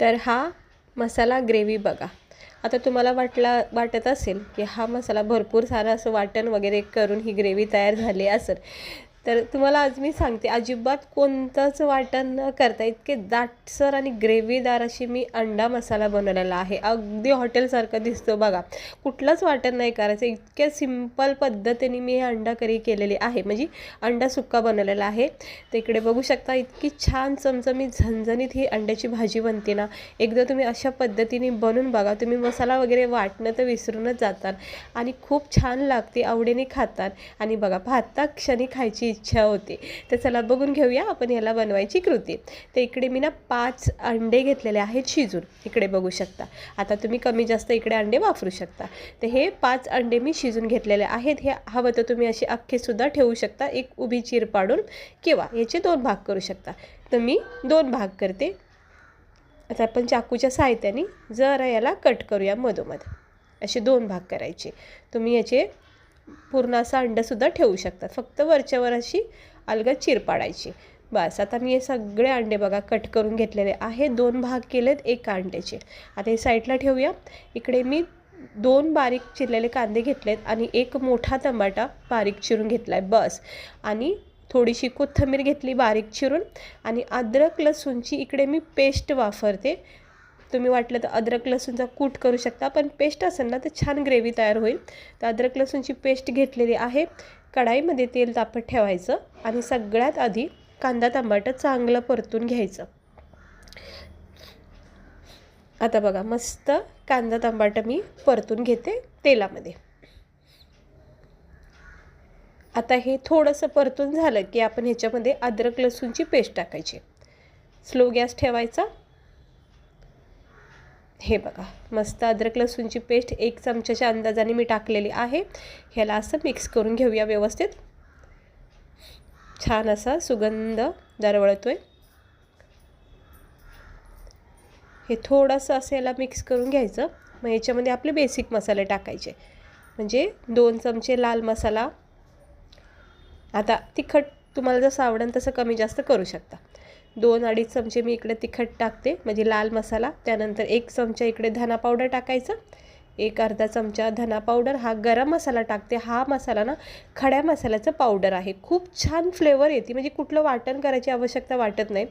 तर हा मसाला ग्रेव्ही बघा. आता तुम्हाला वाटला वाटत असेल की हा मसाला भरपूर सारा असं वाटण वगैरे करून ही ग्रेव्ही तयार झाली असेल. तर तुम्हाला आज मी सांगते अजिबात कोणतंच वाटण न करता इतके दाटसर आणि ग्रेव्हीदार अशी मी अंडा मसाला बनवलेला आहे. अगदी हॉटेलसारखं दिसतो बघा. कुठलंच वाटण नाही करायचं. इतक्या सिंपल पद्धतीने मी हे अंडा करी केलेली आहे. म्हणजे अंडा सुक्का बनवलेला आहे. तर इकडे बघू शकता इतकी छान चमचमीत झणझणीत ही अंड्याची भाजी बनते ना. एकदा तुम्ही अशा पद्धतीने बनवून बघा. तुम्ही मसाला वगैरे वाटणं तर विसरूनच जातात आणि खूप छान लागते आवडीने खातात आणि बघा भाता क्षणी खायची इच्छा होते. तर चला बघून घेऊया आपण याला बनवायची कृती. तर इकडे मी ना पाच अंडे घेतलेले आहेत शिजून. इकडे बघू शकता. आता तुम्ही कमी जास्त इकडे अंडे वापरू शकता. तर हे पाच अंडे मी शिजून घेतलेले आहेत. हे हवं तर तुम्ही असे अख्खेसुद्धा ठेवू शकता. एक उभी चीर पाडून किंवा याचे दोन भाग करू शकता. तर मी दोन भाग करते. आता आपण चाकूच्या साहित्याने जरा याला कट करूया मधोमध. असे दोन भाग करायचे. तुम्ही याचे पूर्ण असं अंडंसुद्धा ठेवू शकतात. फक्त वरच्यावर अशी अलगद चीर पाडायची. बस आता मी हे सगळे अंडे बघा कट करून घेतलेले आहे दोन भाग केलेत एका अंड्याचे. आता हे साईडला ठेवूया. इकडे मी दोन बारीक चिरलेले कांदे घेतलेत आणि एक मोठा टमाटा बारीक चिरून घेतला आहे बस. आणि थोडीशी कोथिंबीर घेतली बारीक चिरून. आणि अद्रक लसूणची इकडे मी पेस्ट वापरते. तुम्ही वाटलं तर अद्रक लसूणचा कूट करू शकता पण पेस्ट असेल ना तर छान ग्रेव्ही तयार होईल. तर अद्रक लसूणची पेस्ट घेतलेली आहे. कढाईमध्ये तेल तापत ठेवायचं आणि सगळ्यात आधी कांदा टमाटर चांगलं परतून घ्यायचं. आता बघा मस्त कांदा तांबाट मी परतून घेते तेलामध्ये. आता हे थोडंसं परतून झालं की आपण ह्याच्यामध्ये अद्रक लसूणची पेस्ट टाकायची. स्लो गॅस ठेवायचा. हे बघा मस्त अद्रक लसूणची पेस्ट एक चमच्याच्या अंदाजाने मी टाकलेली आहे. ह्याला असं मिक्स करून घेऊया व्यवस्थित. छान असा सुगंध दरवळतो आहे हे थोडंसं असं याला मिक्स करून घ्यायचं. मग याच्यामध्ये आपले बेसिक मसाले टाकायचे. म्हणजे दोन चमचे लाल मसाला. आता तिखट तुम्हाला जसं आवडेल तसं कमी जास्त करू शकता. दोन अडीच चमचे मी इकडे तिखट टाकते म्हणजे लाल मसाला त्यानंतर एक चमचा इकडे धना पावडर टाकायचं एक अर्धा चमचा धना पावडर हा गरम मसाला टाकते. हा मसाला ना खड्या मसाल्याचं पावडर आहे. खूप छान फ्लेवर येते. म्हणजे कुठलं वाटण करायची आवश्यकता वाटत नाही.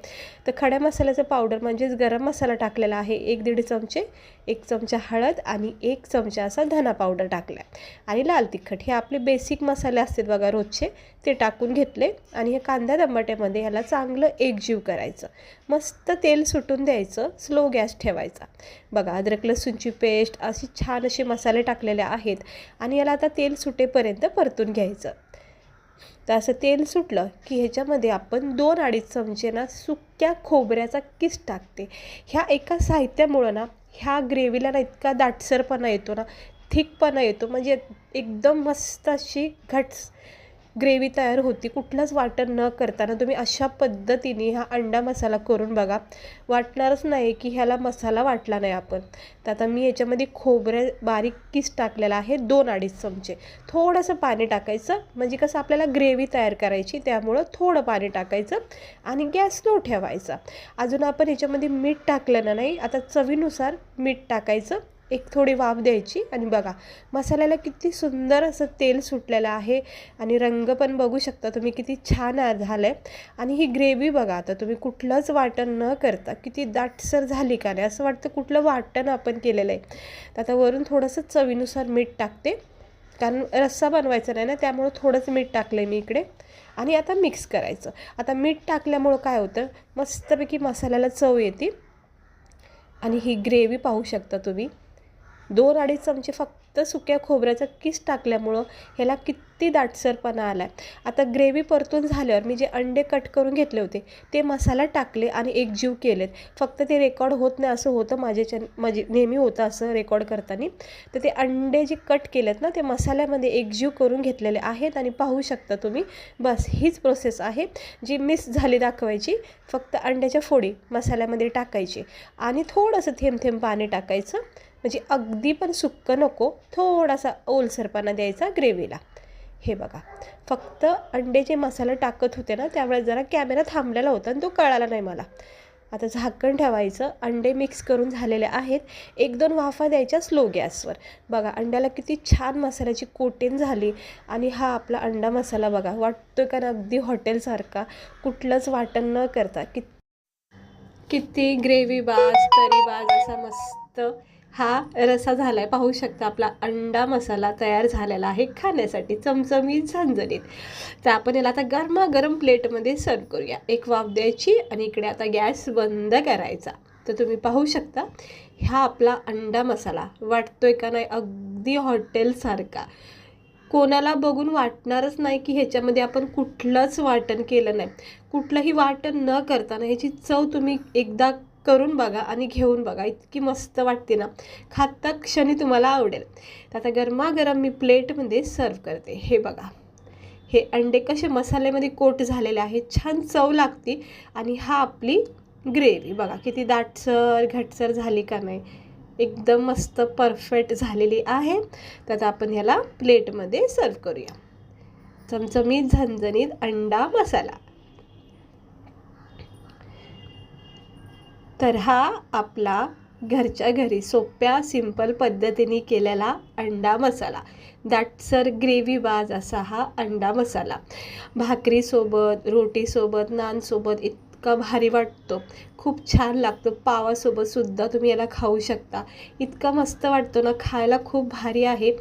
तर खड्या मसाल्याचं पावडर म्हणजेच गरम मसाला टाकलेला आहे. एक दीड चमचे एक चमचा हळद आणि एक चमचा असा धना पावडर टाकला आणि लाल तिखट हे आपले बेसिक मसाले असतात बघा रोजचे ते टाकून घेतले आणि हे कांदा टमाट्यामध्ये ह्याला चांगलं एकजीव करायचं. मस्त तेल सुटून द्यायचं स्लो गॅस ठेवायचा. बघा अद्रक लसूणची पेस्ट अशी छान छान असे मसाले टाकलेले आहेत आणि याला आता तेल सुटेपर्यंत परतून घ्यायचं. तर असं तेल सुटलं की ह्याच्यामध्ये आपण दोन अडीच चमचे ना सुक्या खोबऱ्याचा किस टाकते. ह्या एका साहित्यामुळं ना ह्या ग्रेव्हीला ना इतका दाटसरपणा येतो ना थिकपणा येतो. म्हणजे एकदम मस्त अशी घट्स ग्रेव्ही तयार होती. कुठलंच वाटण न करताना तुम्ही अशा पद्धतीने हा अंडा मसाला करून बघा. वाटणारच नाही की ह्याला मसाला वाटला नाही आपण. तर आता मी याच्यामध्ये खोबरे बारीक किस टाकलेला आहे दोन अडीच चमचे. थोडंसं पाणी टाकायचं. म्हणजे कसं आपल्याला ग्रेव्ही तयार करायची त्यामुळं थोडं पाणी टाकायचं आणि गॅस लो ठेवायचा. अजून आपण याच्यामध्ये मीठ टाकलं ना नाही आता चवीनुसार मीठ टाकायचं. एक थोडी वाफ द्यायची आणि बघा मसाल्याला किती सुंदर असं तेल सुटलेलं आहे आणि रंग पण बघू शकता तुम्ही किती छान झालं आहे आणि ही ग्रेव्ही बघा आता तुम्ही कुठलंच वाटण न करता किती दाटसर झाली का नाही असं वाटतं कुठलं वाटण आपण केलेलं आहे तर आता वरून थोडंसं चवीनुसार मीठ टाकते. कारण रस्सा बनवायचा नाही ना त्यामुळं थोडंच मीठ टाकलं आहे मी इकडे. आणि आता मिक्स करायचं. आता मीठ टाकल्यामुळं काय होतं मस्तपैकी मसाल्याला चव येते. आणि ही ग्रेव्ही पाहू शकता तुम्ही. दोन अडीच चमचे फक्त सुक्या खोबऱ्याचा किस टाकल्यामुळं ह्याला किती दाटसरपणा आला आहे आता ग्रेव्ही परतून झाल्यावर मी जे अंडे कट करून घेतले होते ते मसाला टाकले आणि एकजीव केलेत. फक्त ते रेकॉर्ड होत नाही असं होतं माझ्याच्या म्हणजे नेहमी होतं असं रेकॉर्ड करताना. तर ते अंडे जे कट केलेत ना ते मसाल्यामध्ये एकजीव करून घेतलेले आहेत आणि पाहू शकता तुम्ही बस हीच प्रोसेस आहे जी मिस झाली दाखवायची. फक्त अंड्याच्या फोडी मसाल्यामध्ये टाकायची आणि थोडंसं थेंब थेंब पाणी टाकायचं. म्हणजे अगदी पण सुक्कं नको थोडासा ओलसरपणा द्यायचा ग्रेव्हीला. हे बघा फक्त अंडे जे मसाला टाकत होते ना त्यावेळेस जरा कॅमेरा थांबलेला होता आणि तो कळाला नाही मला. आता झाकण ठेवायचं अंडे मिक्स करून झालेले आहेत. एक दोन वाफा द्यायच्या स्लो गॅसवर. बघा अंड्याला किती छान मसाल्याची कोटिंग झाली आणि हा आपला अंडा मसाला बघा वाटतोय का ना अगदी हॉटेलसारखा कुठलंच वाटण न करता. कित किती ग्रेव्ही बाज तरी बाज असा मस्त हा रसा आहे पाहू शकता आपला अंडा मसाला तयार झालेला आहे खाण्यासाठी. चमचमीत झणझणीत. तर आपण याला आता गरमागरम प्लेटमध्ये सर्व करूया. एक वाफ द्यायची आणि इकडे आता गॅस बंद करायचा. तर तुम्ही पाहू शकता हा आपला अंडा मसाला वाटतोय का नाही अगदी हॉटेलसारखा. कोणाला बघून वाटणारच नाही की ह्याच्यामध्ये आपण कुठलंच वाटण केलं नाही. कुठलंही वाटण न करताना ह्याची चव तुम्ही एकदा करून बघा आणि घेऊन बघा. इतकी मस्त वाटते ना. खाता क्षणी तुम्हाला आवडेल. तर आता गरमागरम मी प्लेटमध्ये सर्व करते. हे बघा. हे अंडे कसे मसाल्यामध्ये कोट झालेले आहेत. छान चव लागते. आणि हा आपली ग्रेव्ही. बघा किती दाटसर घटसर झाली का नाही. एकदम मस्त परफेक्ट झालेली आहे. तर आता आपण ह्याला प्लेटमध्ये सर्व करूया. चमचमीत झणझणीत अंडा मसाला. तर हा आपला घरच्या घरी सोप्या सिंपल पद्धतीने केलेला अंडा मसाला. दाटसर ग्रेव्ही बाज असा हा अंडा मसाला. भाकरीसोबत रोटीसोबत नानसोबत इतका भारी वाटतो. खूप छान लागतो. पावासोबतसुद्धा तुम्ही याला खाऊ शकता. इतका मस्त वाटतो ना खायला खूप भारी आहे.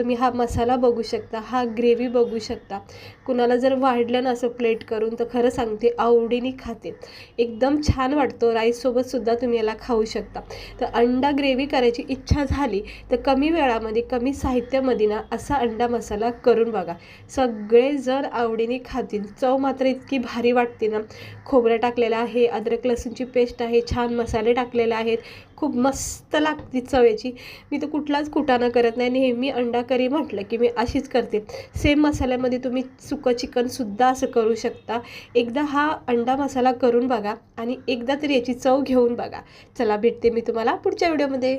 तुम्ही हा मसाला बघू शकता हा ग्रेव्ही बघू शकता. कुणाला जर वाढलं ना असं प्लेट करून तर खरं सांगते आवडीने खाते. एकदम छान वाटतो राईससोबतसुद्धा तुम्ही याला खाऊ शकता. तर अंडा ग्रेव्ही करायची इच्छा झाली तर कमी वेळामध्ये कमी साहित्यामध्ये ना असा अंडा मसाला करून बघा. सगळेजण आवडीने खातील. चव मात्र इतकी भारी वाटते ना. खोबरं टाकलेलं आहे अद्रक लसूणची पेस्ट आहे छान मसाले टाकलेले आहेत. खूप मस्त लागते चवेची. मी तर कुठलाच कुटाणा करत नाही नेहमी अंडा करी म्हटलं की मी अशीच करते. सेम मसाल्यामध्ये तुम्ही सुकं चिकनसुद्धा असं करू शकता. एकदा हा अंडा मसाला करून बघा आणि एकदा तरी याची चव घेऊन बघा. चला भेटते मी तुम्हाला पुढच्या व्हिडिओमध्ये.